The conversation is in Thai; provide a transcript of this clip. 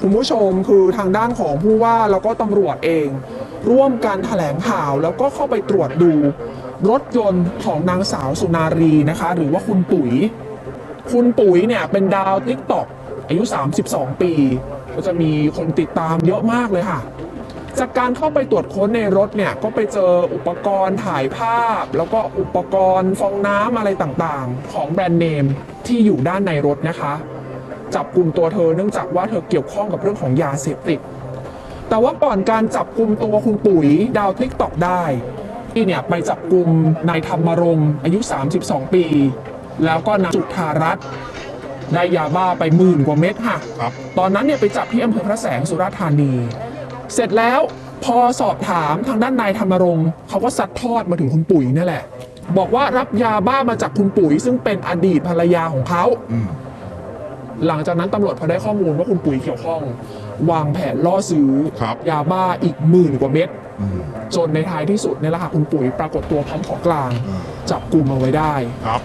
คุณผู้ชมคือทางด้านของผู้ว่าแล้วก็ตำรวจเอง ร่วมกันแถลงข่าวแล้วก็เข้าไปตรวจดูรถยนต์ของนางสาวสุนารีนะคะ หรือว่าคุณปุ๋ย คุณปุ๋ยเนี่ยเป็นดาวติ๊กต็อกอายุ 32 ปี ก็จะมีคนติดตามเยอะมากเลยค่ะ จากการเข้าไปตรวจค้นในรถเนี่ยก็ไปเจออุปกรณ์ถ่ายภาพ แล้วก็อุปกรณ์ฟองน้ำอะไรต่างๆ ของแบรนด์เนมที่อยู่ด้านในรถนะคะ จับกลุ่มตัวเธอเนื่องจากว่าเธอเกี่ยวข้องกับเรื่องของยาเสพติด แต่ว่าก่อนการจับกลุ่มตัวคุณปุ๋ยดาวทิกตอกได้ที่เนี่ยไปจับกลุ่มนายธรรมรงค์อายุ 32 ปี แล้วก็นางจุธารัตน์ได้ยาบ้าไปหมื่นกว่าเม็ดค่ะ ครับ ตอนนั้นเนี่ยไปจับที่อำเภอพระแสงสุราษฎร์ธานี เสร็จแล้วพอสอบถามทางด้านนายธรรมรงค์เขาก็ซัดทอดมาถึงคุณปุ๋ยนั่นแหละ บอกว่ารับยาบ้ามาจากคุณปุ๋ย ซึ่งเป็นอดีตภรรยาของเขาอืมหลังจากนั้นตำรวจพอได้ข้อมูลว่าคุณปุ๋ยเกี่ยวข้อง วางแผนล่อซื้อ ครับ ยาบ้าอีกหมื่นกว่าเม็ดอืม จนในท้ายที่สุดเนี่ยแหละค่ะคุณปุ๋ยปรากฏตัวพร้อมของกลาง อืม จับกลุ่มเอาไว้ได้ ครับ